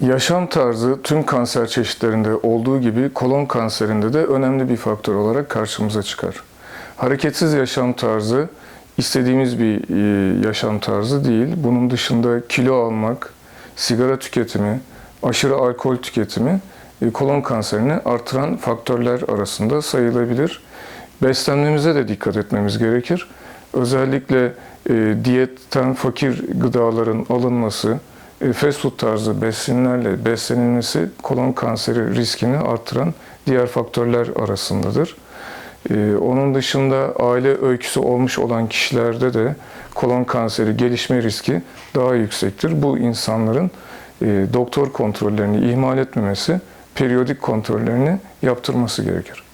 Yaşam tarzı tüm kanser çeşitlerinde olduğu gibi kolon kanserinde de önemli bir faktör olarak karşımıza çıkar. Hareketsiz yaşam tarzı istediğimiz bir e, yaşam tarzı değil. Bunun dışında kilo almak, sigara tüketimi, aşırı alkol tüketimi e, kolon kanserini artıran faktörler arasında sayılabilir. Beslenmemize de dikkat etmemiz gerekir. Özellikle e, diyetten fakir gıdaların alınması, fast food tarzı besinlerle beslenilmesi kolon kanseri riskini artıran diğer faktörler arasındadır. E, Onun dışında aile öyküsü olmuş olan kişilerde de kolon kanseri gelişme riski daha yüksektir. Bu insanların e, doktor kontrollerini ihmal etmemesi, periyodik kontrollerini yaptırması gerekir.